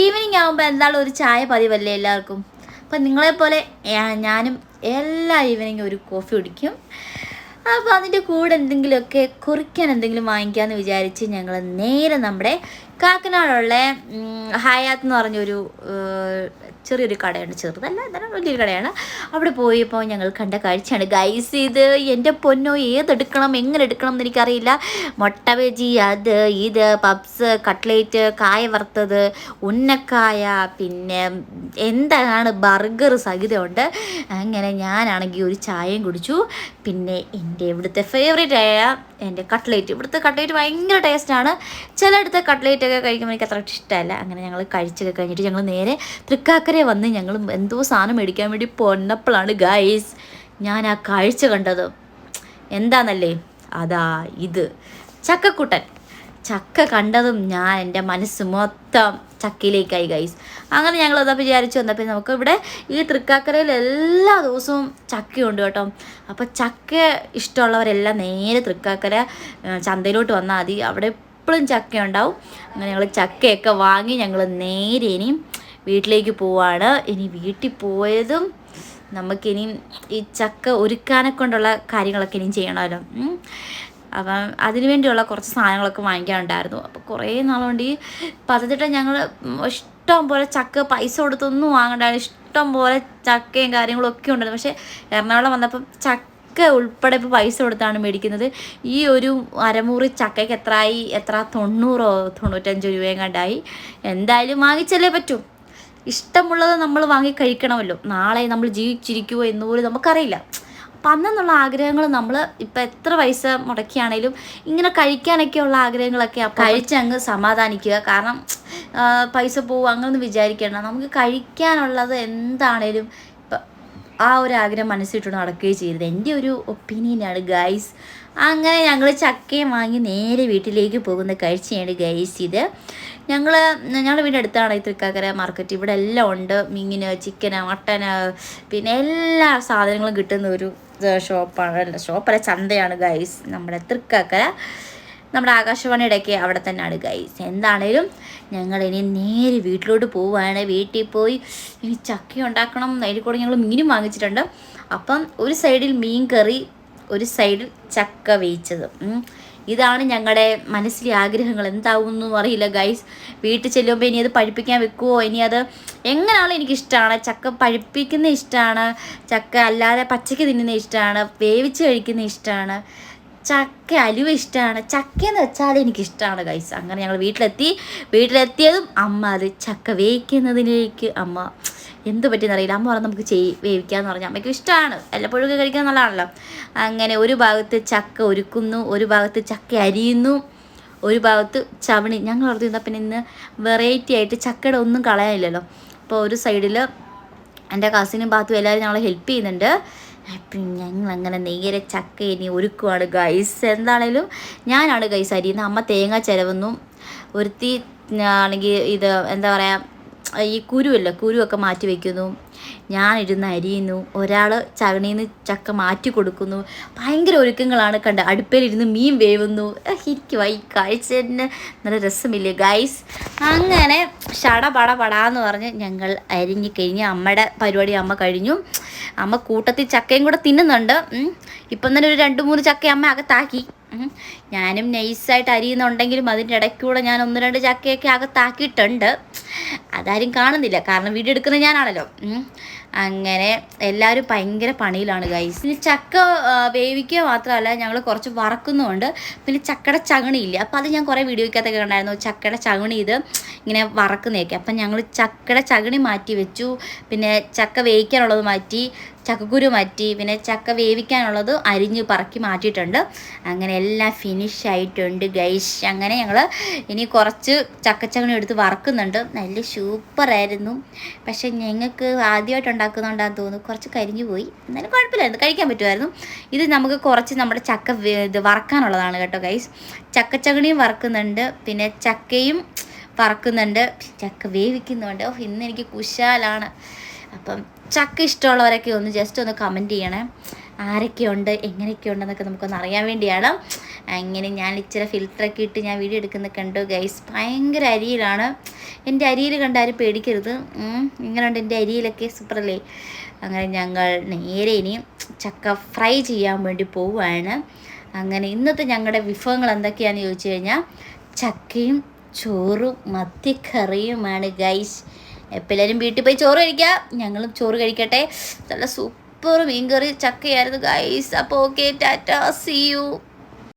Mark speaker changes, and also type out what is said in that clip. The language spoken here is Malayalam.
Speaker 1: ഈവനിങ് ആകുമ്പോൾ എന്തായാലും ഒരു ചായ പതിവല്ലേ എല്ലാവർക്കും? അപ്പം നിങ്ങളെപ്പോലെ ഞാനും എല്ലാ ഈവനിങ്ങും ഒരു കോഫി കുടിക്കും. അപ്പോൾ അതിന്റെ കൂടെ എന്തെങ്കിലുമൊക്കെ കുറിക്കാൻ എന്തെങ്കിലും വാങ്ങിക്കാമെന്ന് വിചാരിച്ച് ഞങ്ങൾ നേരെ നമ്മുടെ കാക്കനാടുള്ള ഹയാത്ത് എന്ന് പറഞ്ഞൊരു ചെറിയൊരു കടയുണ്ട് ചെറുതല്ല എന്നാലും വലിയൊരു കടയാണ്. അവിടെ പോയപ്പോൾ ഞങ്ങൾ കണ്ട കാഴ്ചയാണ്. ഗൈസ് ഇത് എന്റെ പൊന്നോ ഏതെടുക്കണം എങ്ങനെ എടുക്കണം എന്ന് എനിക്കറിയില്ല. മുട്ട ബജി അത് ഇത് പപ്സ് കട്ട്ലേറ്റ് കായ വറുത്തത് ഉന്നക്കായ പിന്നെ എന്താണ് ബർഗർ സഹിതമുണ്ട്. അങ്ങനെ ഞാനാണെങ്കിൽ ഒരു ചായയും കുടിച്ചു. പിന്നെ എന്റെ ഇവിടുത്തെ ഫേവറേറ്റ് ആയ എന്റെ കട്ട്ലേറ്റ് ഇവിടുത്തെ കട്ട്ലേറ്റ് ഭയങ്കര ടേസ്റ്റാണ് ചിലയിടത്തെ കട്ട്ലേറ്റ് ഒക്കെ കഴിക്കുമ്പോൾ എനിക്ക് അത്ര ഇഷ്ടമല്ല. അങ്ങനെ ഞങ്ങൾ കഴിച്ചൊക്കെ കഴിഞ്ഞിട്ട് ഞങ്ങൾ നേരെ തൃക്കാക്കര വന്ന് ഞങ്ങൾ എന്തോ സാധനം മേടിക്കാൻ വേണ്ടി പൊന്നപ്പോഴാണ് ഗൈസ് ഞാൻ ആ കാഴ്ച കണ്ടത്. എന്താണെന്നല്ലേ അതാ ഇത്. ചക്കക്കുട്ടൻ. ചക്ക കണ്ടതും ഞാൻ എന്റെ മനസ്സ് മൊത്തം ചക്കയിലേക്കായി ഗൈസ് അങ്ങനെ ഞങ്ങൾ അതപ്പോൾ വിചാരിച്ചു വന്നപ്പോൾ നമുക്ക് ഇവിടെ ഈ തൃക്കാക്കരയിൽ എല്ലാ ദിവസവും ചക്കയുണ്ട് കേട്ടോ. അപ്പോൾ ചക്ക ഇഷ്ടമുള്ളവരെല്ലാം നേരെ തൃക്കാക്കര ചന്തയിലോട്ട് വന്നാൽ മതി. അവിടെ എപ്പോഴും ചക്ക ഉണ്ടാവും അങ്ങനെ ഞങ്ങൾ ചക്കയൊക്കെ വാങ്ങി ഞങ്ങൾ നേരെ ഇനി വീട്ടിലേക്ക് പോവാണ്. ഇനി വീട്ടിൽ പോയതും നമുക്കിനി ഈ ചക്ക ഒരുക്കാനെ കൊണ്ടുള്ള കാര്യങ്ങളൊക്കെ ഇനിയും ചെയ്യണമല്ലോ. അപ്പം അതിനു വേണ്ടിയുള്ള കുറച്ച് സാധനങ്ങളൊക്കെ വാങ്ങിക്കാനുണ്ടായിരുന്നു. അപ്പോൾ കുറേ നാളുകൊണ്ട് ഈ പത്തത്തിട്ട് ഞങ്ങൾ ഇഷ്ടം പോലെ ചക്ക പൈസ കൊടുത്തൊന്നും വാങ്ങണ്ടായിരുന്നു. ഇഷ്ടം പോലെ ചക്കയും കാര്യങ്ങളും ഒക്കെ ഉണ്ടായിരുന്നു. പക്ഷേ എറണാകുളം വന്നപ്പം ചക്ക ഉൾപ്പെടെ ഇപ്പോൾ പൈസ കൊടുത്താണ് മേടിക്കുന്നത്. ഈ ഒരു അരമുറി ചക്കയ്ക്ക് എത്രയായി എത്ര? തൊണ്ണൂറോ? തൊണ്ണൂറ്റഞ്ച് രൂപയും കണ്ടായി. എന്തായാലും വാങ്ങിച്ചല്ലേ പറ്റൂ. ഇഷ്ടമുള്ളത് നമ്മൾ വാങ്ങി കഴിക്കണമല്ലോ. നാളെ നമ്മൾ ജീവിച്ചിരിക്കുമോ എന്ന് പോലും നമുക്കറിയില്ല. അപ്പം അന്നെന്നുള്ള ആഗ്രഹങ്ങൾ നമ്മൾ ഇപ്പം എത്ര പൈസ മുടക്കിയാണേലും ഇങ്ങനെ കഴിക്കാനൊക്കെ ഉള്ള ആഗ്രഹങ്ങളൊക്കെ കഴിച്ചങ്ങ് സമാധാനിക്കുക. കാരണം പൈസ പോവുക അങ്ങനെ വിചാരിക്കേണ്ട. നമുക്ക് കഴിക്കാനുള്ളത് എന്താണേലും ആ ഒരു ആഗ്രഹം മനസ്സിട്ട് നടക്കുകയും ചെയ്യരുത്. എന്റെ ഒരു ഒപ്പീനിയനാണ് ഗൈസ്. അങ്ങനെ ഞങ്ങൾ ചക്കയും വാങ്ങി നേരെ വീട്ടിലേക്ക് പോകുന്ന കാഴ്ചയാണ് ഗൈസ് ഇത്. ഞങ്ങൾ ഞങ്ങളുടെ വീടിന്റെ അടുത്താണ് ഈ തൃക്കാക്കര മാർക്കറ്റ് ഇവിടെ എല്ലാം ഉണ്ട്. മീനിന് ചിക്കന് മട്ടന് പിന്നെ എല്ലാ സാധനങ്ങളും കിട്ടുന്ന ഒരു ഷോപ്പാണ് അല്ല ഷോപ്പല്ല ചന്തയാണ് ഗൈസ് നമ്മുടെ തൃക്കാക്കര നമ്മുടെ ആകാശവാണിയുടെയൊക്കെ അവിടെ തന്നെയാണ് ഗൈസ് എന്താണേലും ഞങ്ങൾ ഇനി നേരെ വീട്ടിലോട്ട് പോവുകയാണ്. വീട്ടിൽ പോയി ഇനി ചക്ക ഉണ്ടാക്കണം. അതിൽ കൂടെ ഞങ്ങൾ മീനും വാങ്ങിച്ചിട്ടുണ്ട്. അപ്പം ഒരു സൈഡിൽ മീൻ കറി ഒരു സൈഡിൽ ചക്ക വേവിച്ചത്. ഇതാണ് ഞങ്ങളുടെ മനസ്സിലെ ആഗ്രഹങ്ങൾ. എന്താവുമെന്നും അറിയില്ല ഗൈസ് വീട്ടിൽ ചെല്ലുമ്പോൾ ഇനി അത് പഴിപ്പിക്കാൻ വെക്കുമോ ഇനി അത് എങ്ങനെയാണോ എനിക്കിഷ്ടമാണ് ചക്ക പഴിപ്പിക്കുന്ന ഇഷ്ടമാണ് ചക്ക അല്ലാതെ പച്ചയ്ക്ക് തിന്നുന്ന ഇഷ്ടമാണ് വേവിച്ച് കഴിക്കുന്ന ഇഷ്ടമാണ് ചക്ക അലുവ ഇഷ്ടമാണ് ചക്കയെന്ന് വെച്ചാൽ എനിക്കിഷ്ടമാണ് ഗൈസ് അങ്ങനെ ഞങ്ങൾ വീട്ടിലെത്തി. വീട്ടിലെത്തിയതും അമ്മ അത് ചക്ക വേവിക്കുന്നതിലേക്ക് അമ്മ എന്ത് പറ്റിയെന്ന് അറിയില്ല അമ്മ പറഞ്ഞാൽ നമുക്ക് ചെയ് വേവിക്കാന്ന് പറഞ്ഞാൽ അമ്മയ്ക്ക് ഇഷ്ടമാണ് എല്ലപ്പോഴും കഴിക്കാൻ നല്ലതാണല്ലോ. അങ്ങനെ ഒരു ഭാഗത്ത് ചക്ക ഒരുക്കുന്നു ഒരു ഭാഗത്ത് ചക്ക അരിയുന്നു ഒരു ഭാഗത്ത് ചവണി. ഞങ്ങൾ ഓർത്ത് ചെയ്താൽ പിന്നെ ഇന്ന് വെറൈറ്റി ആയിട്ട് ചക്കയുടെ ഒന്നും കളയാനില്ലല്ലോ. അപ്പോൾ ഒരു സൈഡിൽ എന്റെ കസിനും ബാത്തും എല്ലാവരും ഞങ്ങളെ ഹെൽപ്പ് ചെയ്യുന്നുണ്ട്. അപ്പം ഞങ്ങൾ അങ്ങനെ നേരെ ചക്ക ഇനി ഒരുക്കുവാണ് ഗൈസ് എന്താണേലും ഞാനാണ് ഗൈസ് അരിയുന്നത്. അമ്മ തേങ്ങ ചിരവുന്നു. ഒരുത്തി ആണെങ്കിൽ ഇത് എന്താ പറയുക ഈ കുരുവല്ല കുരുവൊക്കെ മാറ്റി വയ്ക്കുന്നു ഞാനിരുന്ന് അരിയുന്നു. ഒരാൾ ചവണിയിൽ നിന്ന് ചക്ക മാറ്റി കൊടുക്കുന്നു. ഭയങ്കര ഒരുക്കങ്ങളാണ് കണ്ട അടുപ്പിലിരുന്ന് മീൻ വേവുന്നു. എനിക്ക് വൈ കാഴ്ച തന്നെ. നല്ല രസമില്ലേ ഗൈസ് അങ്ങനെ ഷട പട പടാന്ന് പറഞ്ഞ് ഞങ്ങൾ അരിഞ്ഞ് കഴിഞ്ഞ് അമ്മയുടെ പരിപാടി അമ്മ കഴിഞ്ഞു. അമ്മ കൂട്ടത്തിൽ ചക്കയും കൂടെ തിന്നുന്നുണ്ട്. ഇപ്പം തന്നെ ഒരു രണ്ട് മൂന്ന് ചക്ക അമ്മ അകത്താക്കി. ഞാനും നൈസായിട്ട് അരിയുന്നുണ്ടെങ്കിലും അതിന്റെ ഇടയ്ക്കൂടെ ഞാൻ ഒന്ന് രണ്ട് ചക്കയൊക്കെ അകത്താക്കിയിട്ടുണ്ട്. അതാരും കാണുന്നില്ല. കാരണം വീഡിയോ എടുക്കുന്നത് ഞാനാണല്ലോ. അങ്ങനെ എല്ലാവരും ഭയങ്കര പണിയിലാണ് ഗൈസ് പിന്നെ ചക്ക വേവിക്കുക മാത്രമല്ല ഞങ്ങൾ കുറച്ച് വറക്കുന്നുമുണ്ട്. പിന്നെ ചക്കയുടെ ചകണിയില്ല അപ്പോൾ അത് ഞാൻ കുറേ വീഡിയോയ്ക്കകത്തൊക്കെ കണ്ടായിരുന്നു ചക്കയുടെ ചകണി ഇത് ഇങ്ങനെ വറക്കുന്നതൊക്കെ. അപ്പം ഞങ്ങൾ ചക്കയുടെ ചകണി മാറ്റി വെച്ചു. പിന്നെ ചക്ക വേവിക്കാനുള്ളത് മാറ്റി ചക്കക്കുരു മാറ്റി പിന്നെ ചക്ക വേവിക്കാനുള്ളത് അരിഞ്ഞ് പറക്കി മാറ്റിയിട്ടുണ്ട്. അങ്ങനെ എല്ലാം ഫിനിഷ് ആയിട്ടുണ്ട് ഗൈസ് അങ്ങനെ ഞങ്ങൾ ഇനി കുറച്ച് ചക്കച്ചകണി എടുത്ത് വറക്കുന്നുണ്ട്. നല്ല സൂപ്പറായിരുന്നു പക്ഷേ ഞങ്ങൾക്ക് ആദ്യമായിട്ട് ഉണ്ടാക്കുന്നുണ്ടാന്ന് തോന്നുന്നു. കുറച്ച് കരിഞ്ഞു പോയി. എന്നാലും കുഴപ്പമില്ലായിരുന്നു. കഴിക്കാൻ പറ്റുമായിരുന്നു. ഇത് നമുക്ക് കുറച്ച് നമ്മുടെ ചക്ക ഇത് വറക്കാനുള്ളതാണ് കേട്ടോ ഗൈസ് ചക്കച്ചകണിയും വറക്കുന്നുണ്ട്. പിന്നെ ചക്കയും വറക്കുന്നുണ്ട്. ചക്ക വേവിക്കുന്നുണ്ട്. ഓഹ് ഇന്ന് എനിക്ക് കുശാലാണ്. അപ്പം ചക്ക ഇഷ്ടമുള്ളവരൊക്കെ ഒന്ന് ജസ്റ്റ് ഒന്ന് കമന്റ് ചെയ്യണേ. ആരൊക്കെയുണ്ട് എങ്ങനെയൊക്കെയുണ്ടെന്നൊക്കെ നമുക്കൊന്ന് അറിയാൻ വേണ്ടിയാണ്. അങ്ങനെ ഞാൻ ഇച്ചിരി ഫിൽറ്ററൊക്കെ ഇട്ട് ഞാൻ വീഡിയോ എടുക്കുന്ന കണ്ടു. ഗൈസ് ഭയങ്കര അരിയിലാണ്. എന്റെ അരിയിൽ കണ്ടാരും പേടിക്കരുത്. ഇങ്ങനെ ഇങ്ങനെയുണ്ട് എന്റെ അരിയിലൊക്കെ. സൂപ്പറല്ലേ അങ്ങനെ ഞങ്ങൾ നേരെ ഇനി ചക്ക ഫ്രൈ ചെയ്യാൻ വേണ്ടി പോവുകയാണ്. അങ്ങനെ ഇന്നത്തെ ഞങ്ങളുടെ വിഭവങ്ങൾ എന്തൊക്കെയാണെന്ന് ചോദിച്ചു കഴിഞ്ഞാൽ ചക്കയും ചോറും മത്തിക്കറിയുമാണ്. ഗൈസ് എപ്പോഴും വീട്ടിൽ പോയി ചോറ് കഴിക്കാം. ഞങ്ങളും ചോറ് കഴിക്കട്ടെ. നല്ല സൂപ്പർ മീൻകറി ചക്കയായിരുന്നു. ഗൈസ് അപ്പോൾ ഓക്കെ ടാറ്റാ സി യു